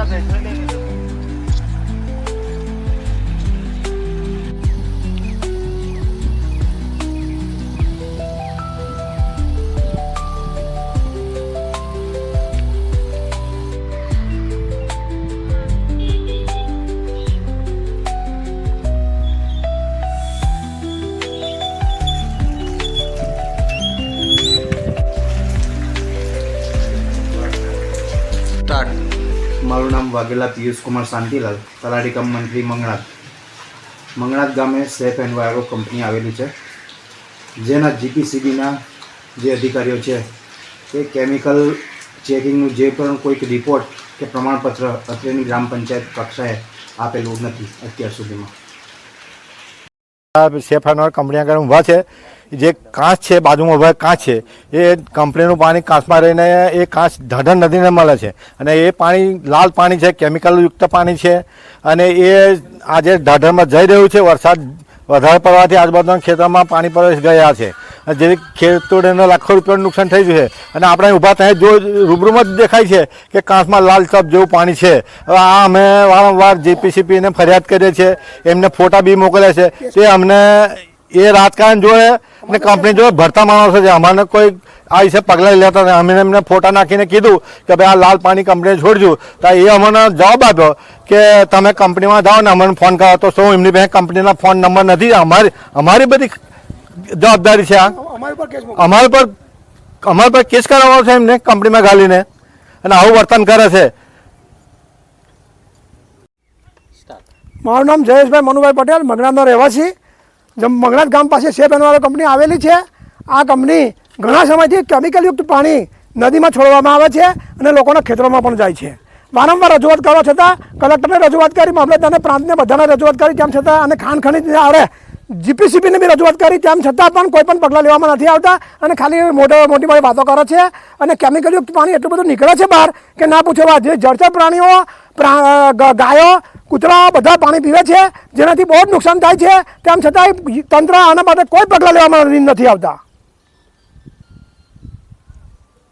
남자들. 설레는 મારું નામ વાઘેલા પિયુષ કુમાર શાંતિલાલ, તલાટી કમ મંત્રી મંગળાત મંગળાત ગામે સેફ એન્ડ વાયરો કંપની આવેલી છે, જેના જીપીસીબીના જે અધિકારીઓ છે, એ કેમિકલ ચેકિંગનું જે પણ કોઈક રિપોર્ટ કે પ્રમાણપત્ર અત્રેની ગ્રામ પંચાયત કક્ષાએ આપેલું નથી અત્યાર સુધીમાં. સેફ કંપની આગળ ઊભા છે. જે કાંચ છે, બાજુમાં ઊભા કાંચ છે. એ કંપનીનું પાણી કાંચમાં રહીને એ કાંચ ઢાઢર નદીને મળે છે. અને એ પાણી લાલ પાણી છે કેમિકલયુક્ત પાણી છે. અને એ આજે ઢાઢરમાં જઈ રહ્યું છે. વરસાદ વધારે પડવાથી આજુબાજુના ખેતરમાં પાણી પ્રવેશ ગયા છે. જેથી ખેડૂતોને લાખો રૂપિયાનું નુકસાન થઈ ગયું છે. અને આપણે ઊભા ત્યાં જો રૂબરૂમાં જ દેખાય છે કે કાંસમાં લાલ ચપ જેવું પાણી છે. હવે આ અમે વારંવાર જીપીસીપીને ફરિયાદ કરીએ છીએ. એમને ફોટા બી મોકલ્યા છે. તે અમને એ રાજકારણ જોડે અને કંપની જોડે ભરતા માણસો છે. અમારે કોઈ આ વિશે પગલાં લેતા નથી. અમે એમને ફોટા નાખીને કીધું કે ભાઈ આ લાલ પાણી કંપનીએ છોડજો તો એ અમને જવાબ આપ્યો કે તમે કંપનીમાં જાઓ ને અમને ફોન કરો. તો શું એમની પાસે કંપનીના ફોન નંબર નથી? અમારી અમારી બધી જવાબદારી છે આ. અમારી પર અમારી પર કેસ કરાવવાનો છે એમને કંપનીમાં ગાલીને. અને આવું વર્તન કરે છે. મારું નામ જયેશભાઈ મનુભાઈ પટેલ મગરાજનો રહેવાસી. જેમ મગરાજ ગામ પાસે સેફ એનવાળો કંપની આવેલી છે. આ કંપની ઘણા સમયથી કેમિકલયુક્ત પાણી નદીમાં છોડવામાં આવે છે અને લોકોના ખેતરોમાં પણ જાય છે. વારંવાર રજૂઆત કરવા છતાં કલેક્ટરને રજૂઆત કરી મામલતદારને પ્રાંતને બધાને રજૂઆત કરી તેમ છતાં અને ખાણ ખનીજ આવડે. જીપીસીબીને બી રજૂઆત કરી, તેમ છતાં પણ કોઈ પણ પગલાં લેવામાં નથી આવતા અને ખાલી મોટો મોટી મોટી વાતો કરે છે અને કેમિકલયુક્ત પાણી એટલું બધું નીકળે છે બહાર કે ના પૂછવા. જે જળચર પ્રાણીઓ ગાયો કૂતરાઓ બધા પાણી પીવે છે, જેનાથી બહુ જ નુકસાન થાય છે. તેમ છતાંય તંત્ર આના માટે કોઈ પગલાં લેવામાં નથી આવતા.